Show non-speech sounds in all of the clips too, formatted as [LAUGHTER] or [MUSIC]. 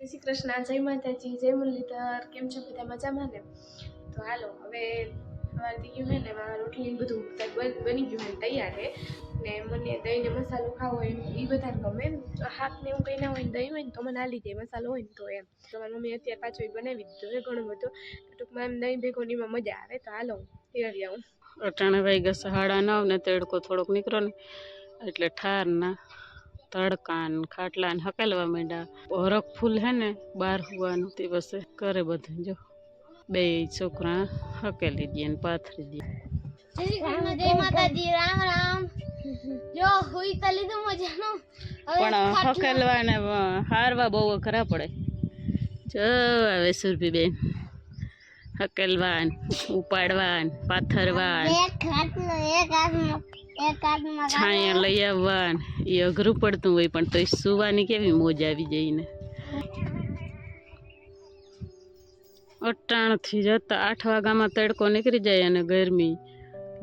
જય શ્રી કૃષ્ણ, જય માતાજી, જય મુરલીધર, કેમ છો બધા મજામાં ને? તો હાલો, હવે સવારથી ગયું છે ને મારા રોટલી બધું બન- ગયું ને તૈયાર છે ને મને દહીં ને મસાલો ખાવો હોય એ બધાને ગમે શાક ને એવું કંઈ ના હોય દહીં હોય ને, તો મને આ લીધે મસાલો હોય ને તો એમ. તો મારી મમ્મી અત્યારે પાછો એ બનાવી દીધો છે ઘણું બધું. ટૂંકમાં એમ દહીં ભેગોનીમાં મજા આવે. તો હાલો તેરવી આવું. અટાણે વાગ્યા સાડા નવ ને તડકો થોડોક નીકળો ને, એટલે ઠાર ના. તડકા ને ખાટલા ને હકેલવા માંડ્યા. હરક ફૂલ હે ને બહાર હોવાનું તે બસે કરે બધું જો. બે છોકરા હકેલી દે ને પાથરી દે. જય શ્રી કૃષ્ણ જય માતાજી. રામ રામ. જો હુઈ તો લીધું મજાનું. હવે પણ હકેલવા ને હારવા બહુ અઘરા પડે. જો હવે સુરભીબેન હકેલવા ને ઉપાડવા ને પાથરવા ને એક ખાટલો એક હાથમાં એક હાથમાં છાયા લઈ આવવા એ અઘરું પડતું હોય પણ તોય સુવાની કેવી મોજ આવી જાય ને અટાણથી જતા આઠ વાગ્યામાં તડકો નીકળી જાય અને ગરમી.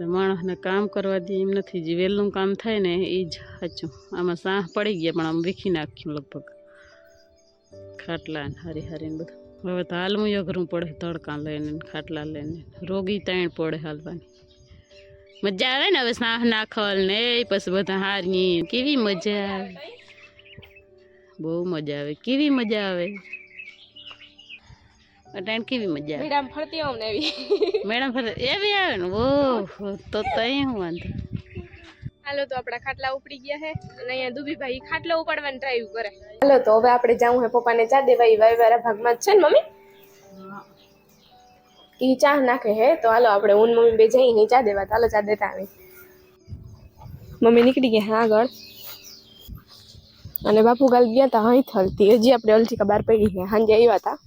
માણસને કામ કરવા દે એમ નથી. જે વહેલું કામ થાય ને એ જ સાચું. આમાં સાહ પડી ગયા પણ આમ વીખી નાખ્યું લગભગ. ખાટલા ને હારી હારીને બધું. હવે તો હાલવું અઘરું પડે તડકા લઈને ખાટલા લઈને. રોગી તાણ પડે હાલવાની. મજા આવે ને હવે સાહ નાખલ ને પછી બધા હારની કેવી મજા આવે. બહુ મજા આવે. કેવી મજા આવે. અટાણ કેવી મજા આવે? મેડમ ફરતી આવું ને એવી. મેડમ ફરે એવી આવે ને? ઓહો તો તઈ હું વાંધો. હાલો તો આપણા ખાટલા ઉપડી ગયા છે અને અહીંયા દુબીભાઈ ખાટલો ઉપાડવાની ટ્રાય કરે. હાલો તો હવે આપણે જાવું હે પપ્પાને ચા દેવા. ઈ વાયવાળા ભાગમાં જ છે ને મમ્મી? ઈ ચા નાખે હે, તો હાલો આપણે ઊન મમ્મી બે જઈને ચા દેવા. હાલો ચા દેતા આવી મમ્મી નીકળી ગયા હા આગળ. અને બાપુ કાલ ગયા હતા અહીં થલતી હજી આપણે અલચીકા બહાર પડી ગયા. સાંજે આવ્યા હતા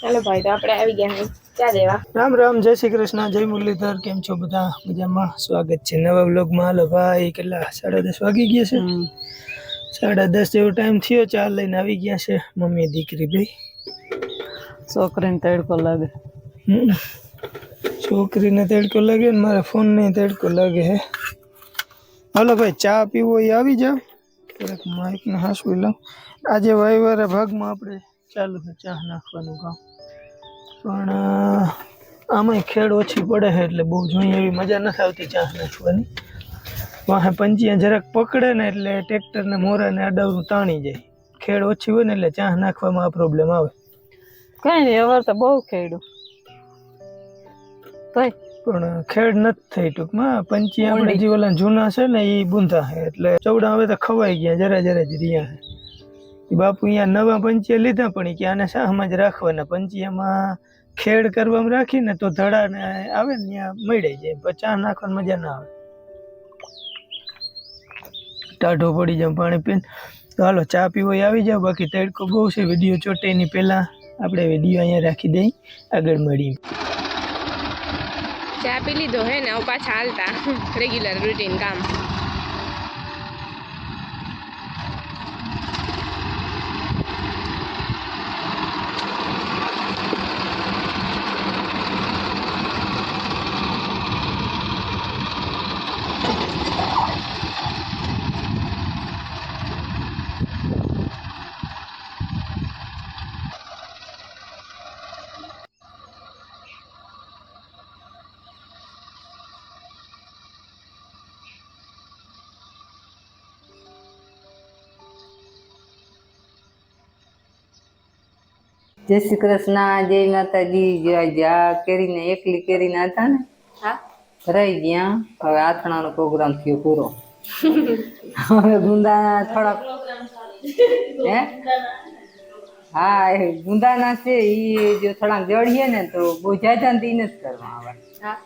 ચાલો ભાઈ, તો આપણે આવી ગયા દેવા રામ રામ જય શ્રી કૃષ્ણ જય મુરલીધર કેમ છો બધા? મજામાં? સ્વાગત છે નવા બ્લોગમાં હાલો ભાઈ કેટલા? સાડા દસ વાગી ગયા છે? સાડા દસ જેવો ટાઈમ થયો ચા લઈને આવી ગયા છે મમ્મી દીકરી ભાઈ. છોકરીને તડકો લાગે. છોકરીને તડકો લાગે ને મારા ફોનને તડકો લાગે હે. હાલો ભાઈ ચા પીવો એ આવી જાવ થોડાક માઇકને હાંસવી લઉં આજે વાયવારા ભાગમાં આપણે ચાલુ છે ચા નાખવાનું કામ. પણ આમાંય ખેડ ઓછી પડે છે એટલે બહુ જોઈએ એવી મજા નથી આવતી ચા નાખવાની વાહે પંચિયા જરાક પકડે ને એટલે ટ્રેક્ટરને મોરાને અડાવરું તાણી જાય. ખેડ ઓછી હોય ને એટલે ચા નાખવામાં આ પ્રોબ્લેમ આવે. કઈ નહીં હવે તો બહુ ખેડું તોય. પણ ખેડ નથી થઈ ટૂંકમાં. પંચી આપણે જે ઓલા જૂના છે ને એ બુંધા છે એટલે ચૌડા હવે તો ખવાઈ ગયા જરા જરા જ રહ્યા છે. બાપુ અહીંયા નવા પંચીએ લીધા પણ કે આને શાહમાં જ રાખવાના. પંચિયામાં ખેડ કરવામાં રાખીને તો ધડા ને આવે ને ત્યાં મળી જાય. પછી ચા નાખવાની મજા ના આવે. ટાઢો પડી જાઉં પાણી પીને. તો હાલો, ચા પીવો આવી જાવ બાકી તડકો બહુ છે. વીડિયો ચોટે એની પહેલાં આપણે વીડિયો અહીંયા રાખી દઈ. આગળ મળીએ. ચા પી લીધો હે ને? પાછા હાલતા. [LAUGHS] રેગ્યુલર રૂટીન કામ. જય શ્રી કૃષ્ણ જય માતાજી જય જા કેરીને એકલી કેરીના હતા ને? હા. રહી ગયા. હવે આથણાનો પ્રોગ્રામ થયો પૂરો. હવે ગુંદા થોડાક હે? હા એ ગુંદાના છે એ જો થોડાક જડીએ ને તો બહુ જાજા ને નથી કરવા આવે હા.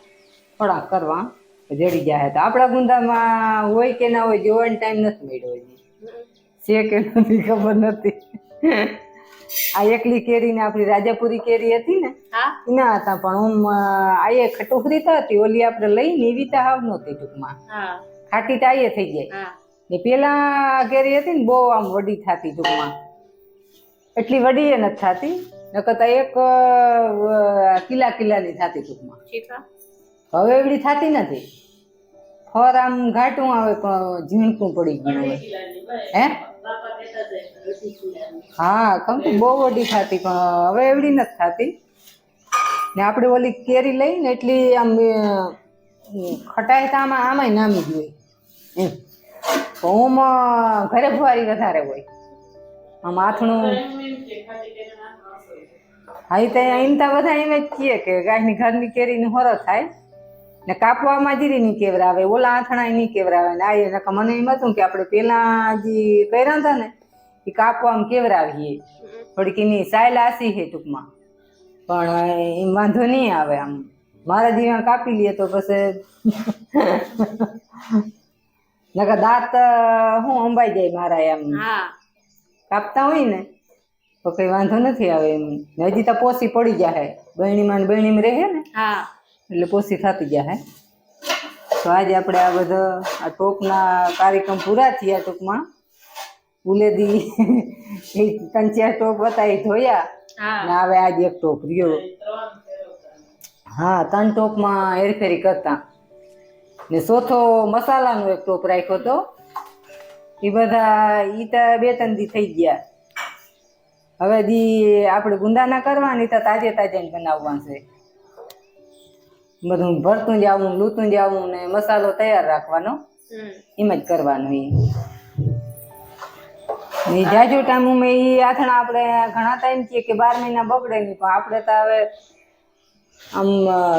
થોડાક કરવા જડી જાય તો આપણા ગુંદામાં હોય કે ના હોય જોવાનો ટાઈમ નથી મળ્યો છે કે નથી ખબર નથી. આ એકલી કેરી ને આપણી રાજાપુરી કેરી હતી ને ના હતા. પણ હું આ એ ખટોખરી તો હતી ઓલી આપણે લઈને એવી તો હાવ નહોતી ટૂંકમાં. ખાટી તો આયે થઈ જાય ને પેલા કેરી હતી ને બહુ આમ વડી થતી ટૂંકમાં. એટલી વડી એ નથી થતી નકર એક કિલા કિલાની થતી ટૂંકમાં. હવે એવડી થતી નથી. ફર આમ ઘાટું આવે પણ ઝીણકું પડી ગયું હે? હા કંકુ બહુ વડી થતી પણ હવે એવડી નથી ખાતી. ને આપણે ઓલી કેરી લઈને એટલી આમ ખટાઈ તો આમાં આમાંય નામી જ હોય. એમ. અ, ઘરે ફુવારી વધારે હોય. આમ આથણું. હા એ ત્યાં એમ તો બધા એમ જ કહીએ કે ગાયની ઘરની કેરીનું હોરો થાય. ને કાપવામાં જીરી નહીં કેવરાવે ઓલા આથણા ની કેવરાવે. ને આ એ મને એમ હતું કે આપણે પેલા જે કર્યા હતા ને એ આમ કેવરાવીએ? થોડીક એની સાયલ આસી છે ટૂંકમાં. પણ એમ વાંધો નહીં આવે આમ. મારા જીવન કાપી લઈએ તો પછી [LAUGHS] નકર દાંત હું અંબાઈ જાય મારા એમ. હા. કાપતા હોય ને તો કઈ વાંધો નથી આવે એમ. હજી તો પોસી પડી જાય બહેણીમાં ને બહેણીમાં રહે ને હા. એટલે પોસી થતી જાય તો આજે આપણે આ બધો આ ટોપના કાર્યક્રમ પૂરા થયા ટૂંકમાં. ઉલેદી એ ત્રણ ચાર ટોપ હતા એ ધોયા. હા. ને હવે આજે એક ટોપ રહ્યો. હા ત્રણ ટોપમાં હેરફેરી કરતા. ને ચોથો મસાલાનો એક ટોપ રાખ્યો તો. એ બધા ઈ તો બે ત્રણ દી થઈ ગયા. હવે દી આપણે ગુંદાના કરવાની તો તાજે તાજે જ બનાવવા છે. બધું ભરતું જાવું લૂતું જાવું ને મસાલો તૈયાર રાખવાનો. એમ જ કરવાનું એ ને જાજો ટાઈમ ઉમે એ આથણા આપણે ઘણા ટાઈમ કહીએ કે બાર મહિના બગડે નહીં. પણ આપણે તો હવે આમ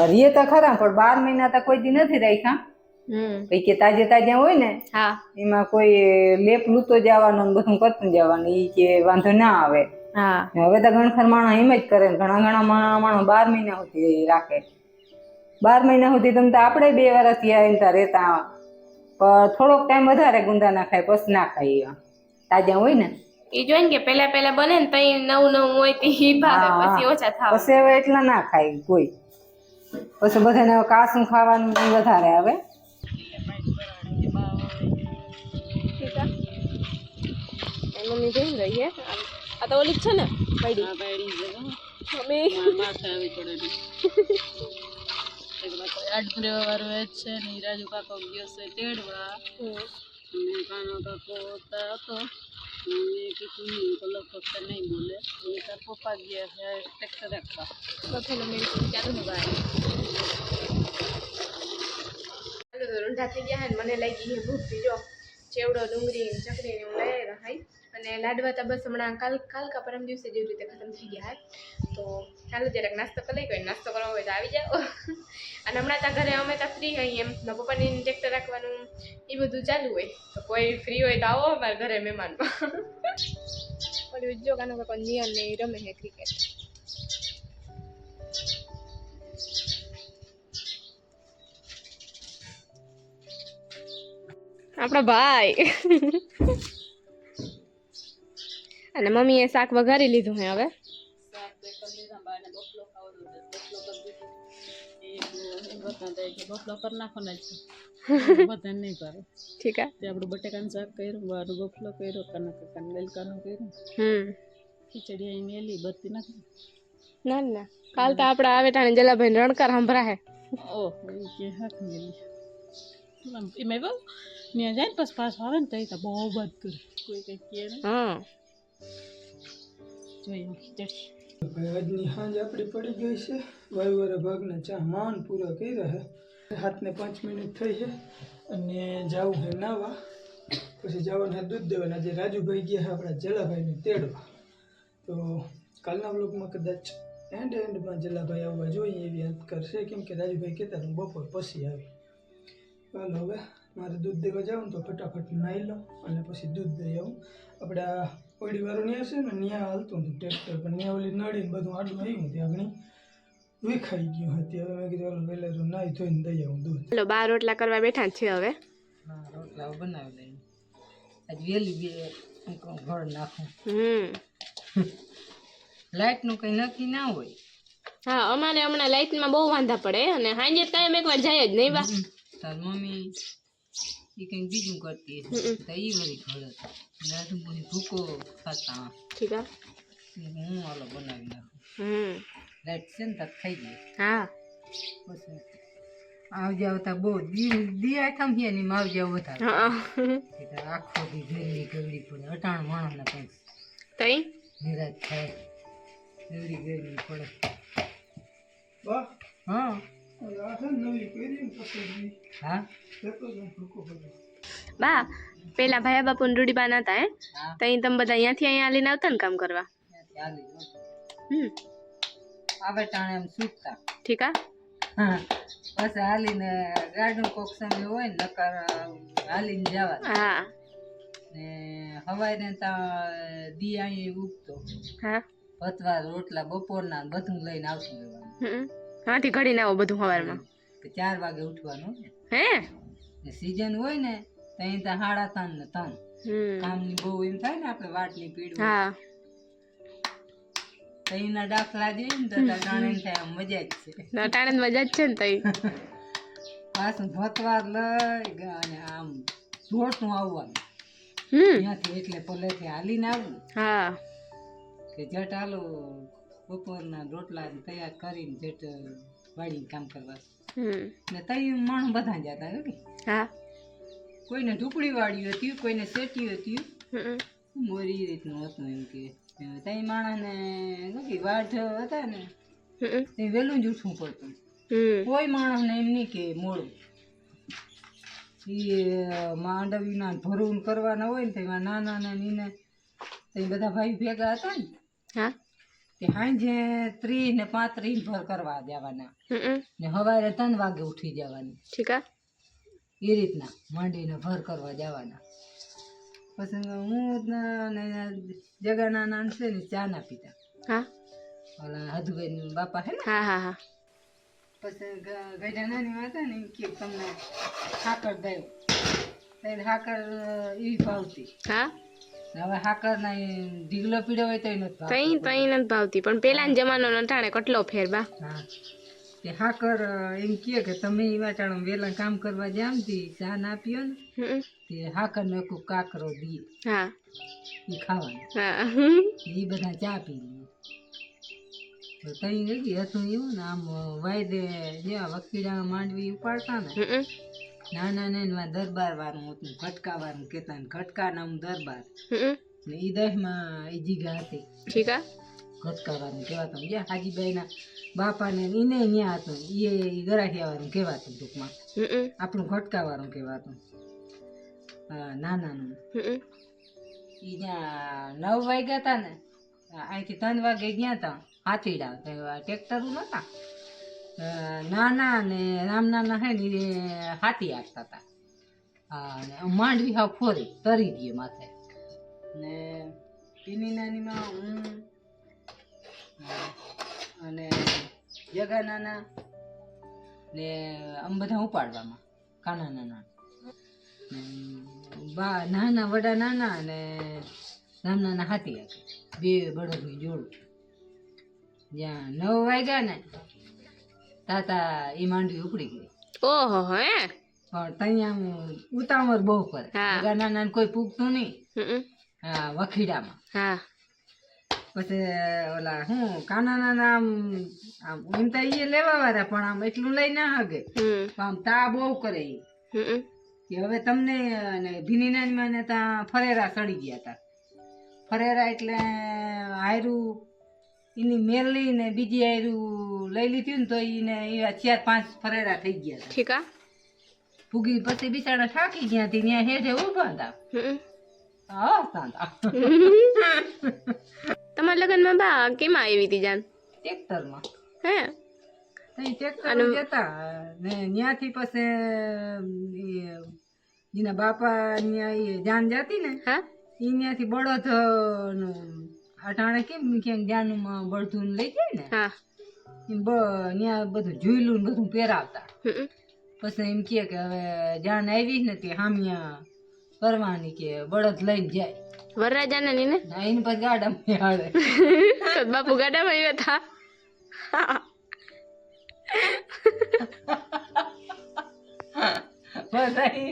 રીએ તો ખરા પણ બાર મહિના તો કોઈ દી નથી રાખ્યા. કે તાજે તાજા હોય ને હા. એમાં કોઈ લેપ લૂતો જવાનો ને બધું કરતું જવાનું. એ કે વાંધો ના આવે. હા. હવે તો ઘણખર માણસ એમ જ કરે ઘણા ઘણા માણસ બાર મહિના સુધી રાખે. બાર મહિના સુધી તમે તો આપણે બે વર્ષ થયા એમ ત્યાં રહેતા. પણ થોડોક ટાઈમ વધારે ગુંદા ના ખાય પછી ના ખાય એવા. તાજા હોય ને? એ જોઈ ને કે પેલા પેલા બને ને તઈ નવું નવું હોય તે ભાવે પછી ઓછા થાવ. પછી હવે એટલા ના ખાય કોઈ. પછી બધાને હવે કાસું ખાવાનું વધારે આવે. મમ્મી જઈ રહી છે આ તો ઓલી જ છે ને પડી આ બાયડી છે હો. મમ્મી. મારા માથે આવી પડેલી. એકલા કોઈ આડમરે વાળો એ જ છે ને રાજુ કાકો ગયો છે તેડવા. અને કાનો કાકો ત્યાં હતો મેં કીધું નહીં તો લગભગ તો નહીં બોલે એ તાર પપ્પા ગયા છે ટ્રેક્ટર રાખવા બફેલો મેડિસિન ચાલુ ને ભાઈ હાલો તો રૂંઢા થઈ ગયા હે ને મને લાગી હે ભૂખ જો ચેવડો ડુંગળી ને ચકરી ને હું લઈ આવ્યા હાઈ અને લાડવા તો બસ હમણાં કાલ કાલ કા પરમ દિવસે જેવી રીતે ખતમ થઈ ગયા તો ચાલો જરાક નાસ્તો કરી લઈ નાસ્તો કરવો હોય તો આવી જાઓ. અને હમણાં ત્યાં ઘરે અમે ત્યાં ફ્રી હોઈએ એમ. પપ્પાની ટ્રેક્ટર રાખવાનું એ બધું ચાલુ હોય. તો કોઈ ફ્રી હોય તો આવો અમારા ઘરે મહેમાનમાં. પણ જો કાનો કાકો નિયન ને રમે છે ક્રિકેટ આપણા ભાઈ. અને મમ્મીએ શાક વઘારી લીધું હે હવે. શાક બે કરી લીધા બાને બફલો ખાવો તો બફલો કરી દીધો એ એમ કરતા હતા કે બફલો કરી નાખો ને બધા નહીં કરે ઠીક હે. તે આપણું બટેકાનું શાક કર્યું બારું બફલો કર્યો કાના કાકાનું વેલકાનું કર્યું હમ. ખીચડી અહીં મેલી બત્તી નથી ના ના. કાલ તો આપણા આવે ટાણે જલાભાઈ રણકાર સંભળા હે ઓહ એ કે હાથ મેલી એમાં બહુ ત્યાં જાય ને પછી પાછું આવે ને તો એ તો બહુ બધ કરે કોઈ કંઈ કહે ને હા. જોઈએ ખીચડી. ભાઈ આજની સાંજ આપણી પડી ગઈ છે. વાયુવાળા ભાગના ચા માન પૂરા કર્યા છે. હાથને પાંચ મિનિટ થઈ છે અને જવું છે નાવા. પછી જવાનું દૂધ દેવાના. આજે રાજુભાઈ ગયા છે આપણા જલાભાઈને તેડવા. તો કાલના બ્લોગમાં કદાચ એન્ડ એન્ડમાં જલાભાઈ આવવા જોઈએ એવી અંત કરશે કેમ કે રાજુભાઈ કહેતા હતા, હું બપોર પછી આવી. ચાલો હવે મારે દૂધ દેવા જાઉં તો ફટાફટ નાહી લઉં અને પછી દૂધ દઈ આવું. આપણે આ ઓડીવાળું ન્યા છે ને ત્યાં હાલતું હતું. ટ્રેક્ટર પણ ત્યાં ઓલી નડી ને બધું આડું આવ્યું ત્યાં ઘણી વિખાઈ ગયું હતી. હવે મેં કીધું ઓલું વહેલા નાહી ધોઈને દઈ આવું દૂધ. ચલો બાર રોટલા કરવા બેઠા છે હવે. હા રોટલા બનાવી લઈએ આજ વહેલી બે ઘર નાખું. હમ. લાઇટનું કંઈ નક્કી ના હોય. હા અમારે હમણાં લાઇટમાં બહુ વાંધા પડે અને હાંજે કાયમ એકવાર જાય જ નહીં બા. તાર મમ્મી એ કંઈક બીજું કરતી હશે તો એ ઘર. રાજુ પછી ભૂકો ખાતા. ઠીક હું. ઓલો બનાવી નાખું. હમ. લાઈટ છે ને તક થઈ ગઈ. હા. પછી આવજે આવતા બહુ દી દી આથમ છે ને આવજે આવતા આખો દી ગરમી ગવડી પડે. અટાણ માણસને કંઈક તઈ? નિરાશ થાય. ગવડી ગરમી પડે. હા. બા પેલા ભાઈ બાપુ રૂડી બા નતા હે? તઈ તમે બધા અહીંયાથી અહીંયા લઈને આવતા ને કામ કરવા? હમ. આવે ટાણે એમ છૂટતા ઠીક હા? પછી હાલીને ગાડું કોક સામે હોય ને નકર હાલીને જવા હા. ને હવાઈને ત્યાં દી અહીં ઉગતો. હા. ભતવા રોટલા બપોરના બધું લઈને આવતું રહેવાનું. હમ. હાથી ઘડીને આવો બધું સવારમાં ચાર વાગે ઉઠવાનું હે? સીઝન હોય ને ત્યાં તો હાડા ત્રણ ને હમ. કામની બહુ એમ થાય ને આપણે વાટલી પીડ હા. તો એના દાખલા જોઈએ ને તો ત્યાં થાય મજા જ છે. નટાણે જ મજા જ છે ને તઈ. [LAUGHS] પાછું ભતવાર લઈ અને આમ જોરનું આવવાનું. ત્યાંથી એટલે પલેથી હાલીને આવવું હા. કે જટ હાલો બપોરના રોટલા તૈયાર કરીને જેટ વાડીને કામ કરવા. ને તઈ માણસ બધા જતા હો કે? હા. કોઈને ઢુકડી વાળ્યું હતું કોઈને શેટ્યું હતું. મોરી રીતનું હતું એમ કે. તઈ માણસને કે વાઢ હતા ને એ વહેલું જ ઉઠવું પડતું. કોઈ માણસને એમ નહીં કે મોડું. એ માંડવીના ભરવું કરવાના હોય ને તેમાં નાના નાની ને બધા ભાઈ ભેગા હતા ને હા. તે સાંજે ત્રીસ ને પાંત્રીસ ભર કરવા જવાના. ને સવારે ત્રણ વાગે ઉઠી જવાની. ઠીક એ રીતના માંડીને ભર કરવા જવાના. પછી હું જગાના નાન છે ને ચા ના પીતા. હા. ઓલા હધુબેન બાપા હે ને? હા હા હા. પછી ગઈડા નાની વાત ને કે તમને સાકર દઉં સાકર હાકર એવી ભાવતી. હા. હવે હાકર ના ઢીગલો પીડ્યો હોય તો નથી. તઈ તઈ નથી ભાવતી પણ પેલા જમાનો નટાણે કેટલો ફેર બા. તે હાકર એમ કહે કે તમે એ ટાણો વેલા કામ કરવા જામથી ચા ના પીઓ ને તે હાકર ને કોઈ કાકરો દી. હા. એ ખાવાનું. હા. એ બધા ચા પી લે. તો તઈ ગઈ હતું એવું ને આમ વાયદે જેવા વકીડા માંડવી ઉપાડતા ને ના ને એમાં દરબાર વાળું હતું. ખટકા વાળું કેતા ને ઘટકા નામ દરબાર ને ઈ એ દસમાં એ જીગા હતી. ઠીક આ ઘટકા વાળું કહેવાતું. ના બાપા ને ઈને ત્યાં હતું. એ ગરાઠિયા વાળું કહેવાતું ટૂંકમાં. આપણું ખટકા વાળું કહેવાતું. હા નાનાનું. ઈ જ્યાં નવ વાગ્યા હતા ને અહીંથી ત્રણ વાગે ગયા હતા હાથીડા. ટ્રેક્ટર નતા? નાના અને રામ નાના હે ને હાથી આપતા હતા. હા માંડવી હાવ ફોરી તરી દે માથે. ને પીની નાનીમાં હું, અને જગા નાના, ને આમ બધા ઉપાડવામાં, કાના નાના. બા, નાના, વડા નાના અને નામ નાના હાથી આપે બે બળદની જોડું. જ્યાં નવ વાગ્યા ને તાતા એ માંડવી ઉપડી ગઈ. ઓહો હે પણ ત્યાં ઉતાવળ બહુ કરે. નાના નાના કોઈ પૂગતું નહીં. હા વખીડામાં. હા. પછી ઓલા હું કાના નાના આમ આમ એમ તો એ લેવા વાળા પણ આમ એટલું લઈ ના હગે. આમ તા બહુ કરે. કે હવે તમને અને ભીની નાનીમાં ને ત્યાં ફરેરા સડી ગયા હતા ફરેરા એટલે હાયરું એની મેરલી ને બીજી આયરું લઈ લીધું ને તો એને એવા ચાર પાંચ ફરેરા થઈ ગયા હતા. ઠીક ફૂગી પછી બિચારા થાકી ગયા હતી ત્યાં હેઠે ઊભા હતા. હા હતા તમારા લગ્નમાં બા કેમાં આવી હતી જાન? ટ્રેક્ટરમાં. હે? તઈ ટ્રેક્ટર જતા ને ત્યાંથી પછી એના બાપા ત્યાં એ જાન જતી ને હા? ઈ ત્યાંથી બળદ અટાણે કેમ ક્યાંક જાનું બળધું લઈ જાય ને હા. ત્યાં બધું જોઈલું ને બધું પહેરાવતા. પછી એમ કહે કે હવે જાન આવી ને તે હામિયા કરવાની કે બળદ લઈને જાય. વરરાજાને ની? ને એને પછી ગાડામાં આવે [LAUGHS] તો બાપુ ગાડામાં આવ્યા હતા પછી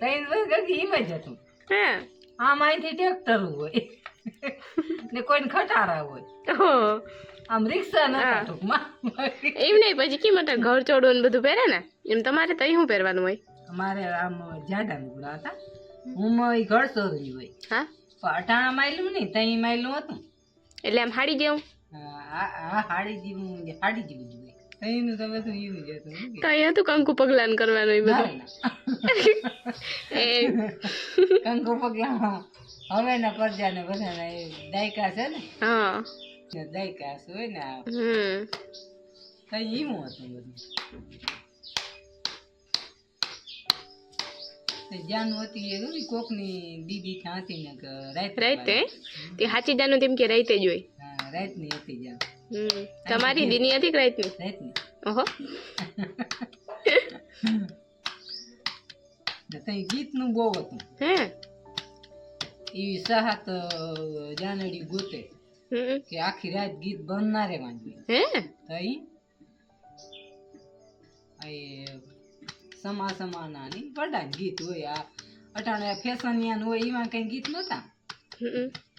તઈ પછી એમ જ હતું. હા. આમ અહીંથી ટ્રેક્ટર હોય. ને કોઈને ખટારા હોય. આમ રિક્ષા ટૂંકમાં એમ નહીં પછી કેમ અત્યારે ઘર ચોડો ને બધું પહેરે ને? એમ તમારે તો શું પહેરવાનું હોય? અમારે આમ જાડા લુગડા હતા. હું મય ઘર ચોરી હોય. હા? અટાણા માયલું નહીં તઈ માયલું હતું. એટલે આમ હાડી જેવું? હા હાડી જેવું હાડી જેવું હોય તમે તો એવું જ તો અહીંયા તો કંકુ પગલાન કરવાનું એ? બધું. એ કંકુ પગલા હવે ના પરજા ને બધા ને દાયકા છે ને? હા. દાયકા હોય ને આ. હમ. તઈ એવું હતું બધું. જાનું હતી એ કોકની દીદી ત્યાં હતી ને રાત રાઈતે તે હાચી જાનું તેમ કે રાઈતે જ હોય. હા રાતની હતી જાન. હમ. તમારી દીની હતી રાઈતની? રાતની ઓહો. તઈ ગીતનું બહુ હતું. હે? એવી સહાત જાનડી ગોતે કે આખી રાત ગીત બંધ ના રહેવાનું હે તઈ સમા સમાના ની બધા જ ગીત હોય આ અટાણે ફેશનિયાન હોય એમાં કઈ ગીત નતા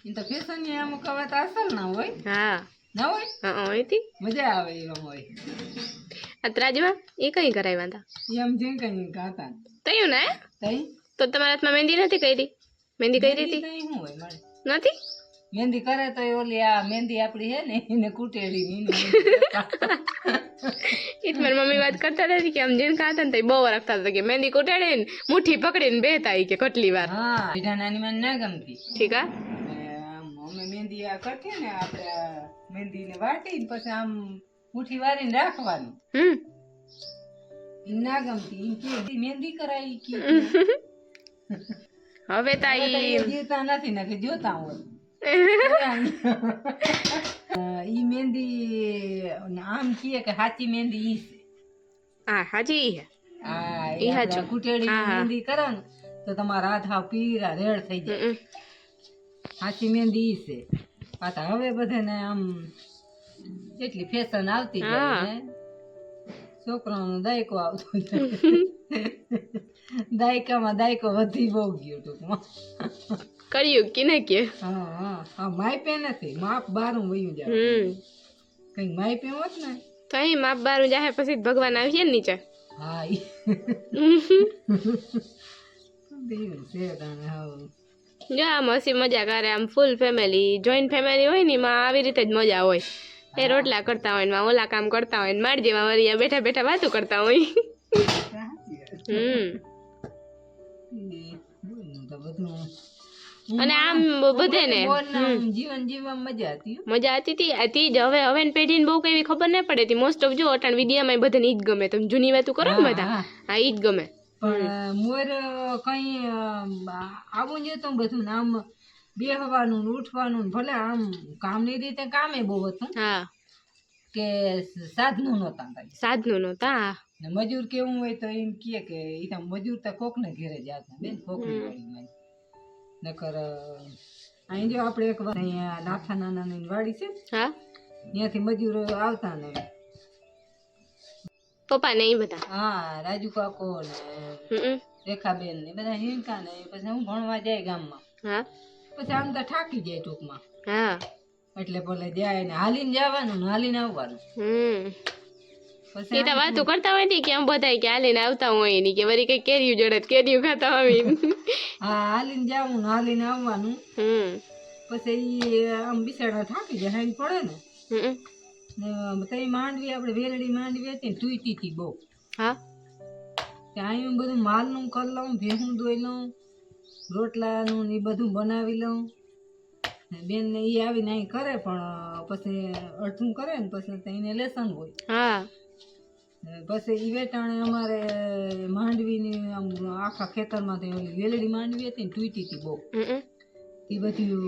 એ તો ફેશનિયા અમુક હવે તો અસલ ના હોય. હા. ના હોય? હા હતી મજા આવે એમ હોય આ ત્રાજમાં એ કઈ કરાવ્યા હતા? એમ જેમ કઈ ગાતા તયું ને તઈ? તો તમારા હાથમાં મહેંદી નથી કરી? મહેંદી કરી હતી? તઈ શું હોય મળે નથી? મહેંદી કરે તો એ ઓલી આ મહેંદી આપડી હે ને એને કૂટેડી ને એને એ જ મારી મમ્મી વાત કરતા હતા કે આમ જેને ખાતા ને તો બહુ રાખતા હતા કે મહેંદી કુટાડે ને મુઠ્ઠી પકડીને બેતા ઈ કે કેટલી વાર. હા બીજા નાની મને ના ગમતી. ઠીક આ ને આમ અમે મહેંદી આ કરતી ને આપણે આ મહેંદીને વાટી ને પછી આમ મુઠ્ઠી વારીને રાખવાનું. હમ. ઈ ના ગમતી ઈ કે મહેંદી કરાય ઈ કે. [LAUGHS] હવે તા હવે તો ઈ એ જીવતા નથી ને કે જોતા હોય. [LAUGHS] અ, ઈ મહેંદી આમ કીએ કે સાચી મહેંદી ઈ છે. હા હાજી ઈ હે. આ ઈ એ હાચું. આપણે કુટેડી હા, હા. મહેંદી કરો ને તો તમારા હાથ હાવ પીરા રેડ થઈ જાય. હમ. સાચી મહેંદી ઈ છે. પાછા હવે બધાને આમ જેટલી ફેશન આવતી જાય ને છોકરાઓનો દાયકો આવતો જાય [LAUGHS] દાયકામાં દાયકો વધી બહુ ગયો ટૂંકમાં. કર્યું કે ને કે? હા હા હા માપે નથી માપ બારું વયું જાય. કઈ માપે હોત ને? તો અહીં માપ બારું જાહે પછી ભગવાન આવી જાય ને નીચે. હા દેવ છે તાણે હાવ. જો આમ હસી મજા કરે આમ ફૂલ ફેમિલી જોઈન્ટ ફેમિલી હોય ને એમાં આવી રીતે જ મજા હોય. એ રોટલા કરતા હોય ને માં ઓલા કામ કરતા હોય ને માર જેવા વરિયા બેઠા બેઠા વાતો કરતા હોય. હમ. અને આમ બધે ને જીવન જીવવા મજા હતી. મજા આવતી હતી. આ જ હવે હવે પેઢીને બહુ કઈ ખબર ના પડે મોસ્ટ ઓફ જો અટાણ વિડીયામાં બધાને ઈ જ ગમે. તમે જૂની વાતો કરો ને બધા? હા, હા ઈ જ ગમે. પણ મોર કઈ આવું જતું બધું ને આમ બેહવાનું ને ઉઠવાનું ભલે આમ કામની રીતે કામે બહુ હતું. હા. કે સાધનું નહોતા. સાધનું નહોતા ને મજૂર કેવું હોય તો એમ કહે કે મજૂર તો મજૂર તો કોકને ઘેરે જાતા બેન કોકની વાડીમાં નકર અહીં જો આપણે એક વાર અહીંયા લાઠા નાનાની વાડી છે. હા. ત્યાંથી મજૂરો આવતા ને પપ્પા ને ઈ બધા. હા રાજુ કાકો ને રેખાબેન ને બધા હિંકા ને પછી હું ભણવા જાય ગામમાં. હા. પછી આમ તો થાકી જાય ટૂંકમાં. હા. એટલે ભલે જાય ને હાલીને જવાનું ને હાલીને આવવાનું. હમ. પછી એ તો વાતો કરતા હોય ને કે આમ બધા કે હાલીને આવતા હોય ને કે વળી કઈ કેરીયું જડે કેરીયું ખાતા હોય. હા હાલીને જાવું ને હાલીને આવવાનું. હમ. પછી આમ બિસાડા થાકી જાય ને પડે ને. હમ. તઈ માંડવી આપણે વેલડી માંડવી હતી ને તૂટી હતી બહુ. હા? ત્યાં હું બધું માલનું કરી લઉં ભેહું ધોઈ લઉં રોટલાનું ને બધું બનાવી લઉં. ને બેન ને ઈ આવીને અહીં કરે પણ પછી અડધું કરે ને પછી તો એને લેસન હોય. હા. પછી ઈ વેટાણે અમારે માંડવીની આમ આખા ખેતરમાંથી ઓલી વેલડી માંડવી હતી ને તૂટી હતી બહુ. એ બધું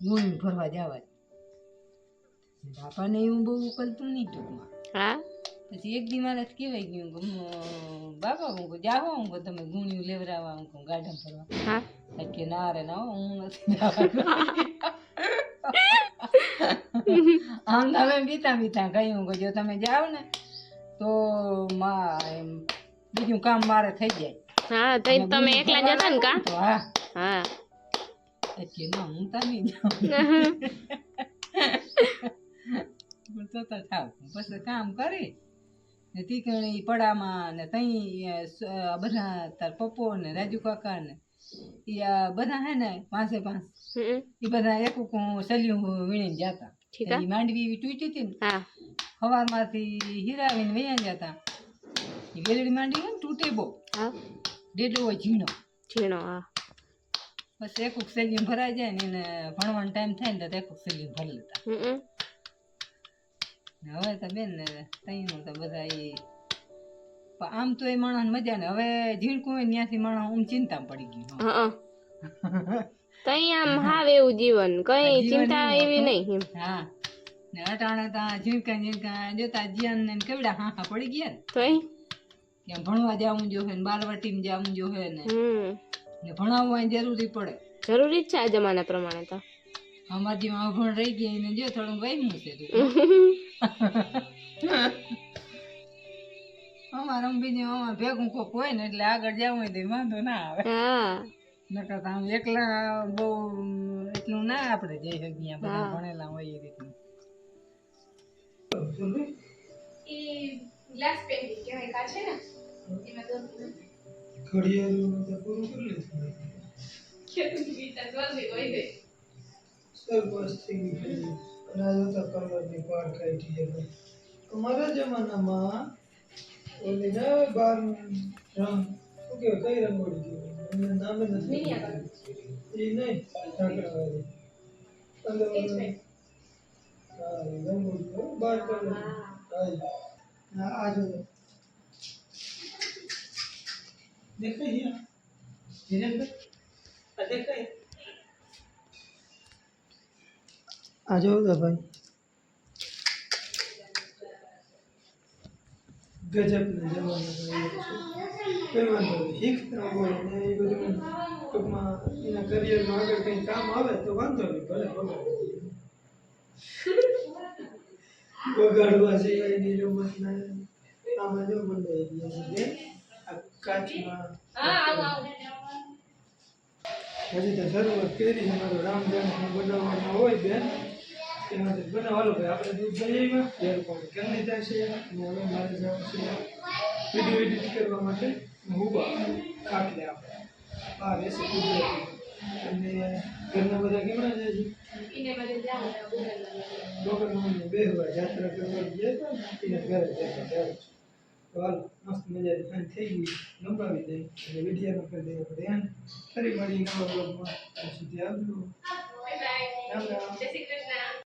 ગુણ ભરવા જવાય. બાપાને હું બહુ ઉકલતું નહીં ટૂંકમાં. હા? પછી એક દી મારે કહેવાય ગયું કે બાપા હું કહું, જાઓ હું કહું, તમે ગુણ્યું લેવરાવા હું કહું, ગાર્ડન ફરવા. હા? કે ના રે ના હું નથી આમ તમે બીતા બીતા કહ્યું કે જો તમે જાઓ ને તો મા એમ બીજું કામ મારે થઈ જાય. હા તો તમે એકલા જતા ને કા? હા. હા. એટલે ના હું તો નહીં જાઉં. [LAUGHS] પણ તો થાવ પછી કામ કરી ને તીકણી પડામાં ને તઈ બધા તાર પપ્પો ને રાજુ કાકા ને આ બધા હે ને પાંચે પાંચ. એ બધા એક સલિયું વીણીને જતા. એ. માંડવી એવી તૂટી હતી ને હા. સવારમાંથી હીરાવીને વૈયા જતા. એ વેલડી માંડવી ને તૂટે બહુ. ડેડો હોય ઝીણો. ઝીણો હા. પછી એક સલિયું ભરાઈ જાય ને એને ભણવાનો ટાઈમ થાય ને તો એક સલિયું ભરી લેતા. હવે તો બેન ને તઈનું તો બધા એ આમ તો એ માણસ મજા ને હવે ઝીણકું હોય ત્યાંથી માણસ આમ ચિંતા પડી ગયું કઈ [LAUGHS] આમ હાવ એવું જીવન કઈ ચિંતા એવી નહીં હા. ને અટાણે તા ઝીણકા ઝીણકા જોતા જીયાન ને કેવડા હા હા પડી ગયા ને. તો એ કે આમ ભણવા જવું જોઈએ ને બાલવાટીમાં જવું જોઈએ ને. ને ભણાવવા જરૂરી પડે. જરૂરી છે આ જમાના પ્રમાણે તો. અમારી અભણ રહી ગયા એને જો થોડું વહેમું છે તું. [LAUGHS] [LAUGHS] અમારે બીજું અમારે ભેગું કોક હોય ને એટલે આગળ જવું હોય તો વાંધો ના આવે. નકર તો આમ એકલા બહુ એટલું ના આપણે જઈ શકીએ બધા ભણેલા હોય એ રીતનું. ગ્લાસ પેન્ટિંગ કહેવાય કા છે ને? એમાં તો ઘડિયાળનું તો પૂરું કરી લીધું થઈ ગયું અને આ જોતા કલરની પાડ કાઢી છે ભાઈ અમારા જમાનામાં ઓલી ના બાર રંગ શું કહેવાય કઈ રંગોળી કહેવાય મને નામ જ નથી એ નહીં ઢાંકણાવાળી અંદર ઓલું- હા એ રંગોળી હો, બાર કલર હા હા આ જો દેખાય છે ધીરેન્દ્ર આ દેખાય આ જોવો તો ભાઈ. ગજબના જમાના નહીં. શીખતા હોય ને એ બધું ટૂંકમાં એના કરિયરમાં આગળ કંઈ કામ આવે તો વાંધો નહીં ભલે બગાડ બગાડવા સિવાયની રમત ના આમાં જો ગયા છે આ કાચમાં હજી તો શરૂઆત કરી છે મારો રામજાન બનાવવાનો હોય બેન. એમાંથી બનાવવાનો ભાઈ આપણે દૂધ જઈ આવ્યા ત્યારે પણ કરી છે અને હવે મારે જવું છે વીડિયો એડિટ કરવા માટે હુબા ખાટલે આપણે આ કુદરતી. અને ઘરના બધા કેમણા જાય છે? ડોક્ટર બેહવા યાત્રા કરવા ગયા હતા એને ઘરે જતા જાવ તો હાલ મસ્ત મજાની ખાન થઈ ગઈ. લંબાવી દઈ અને વિડીયામાં કરી દઈએ આપણે ધ્યાન ફરી મળી નવા બ્લોગમાં ત્યાં સુધી આવજો. રામ. જય શ્રી કૃષ્ણ.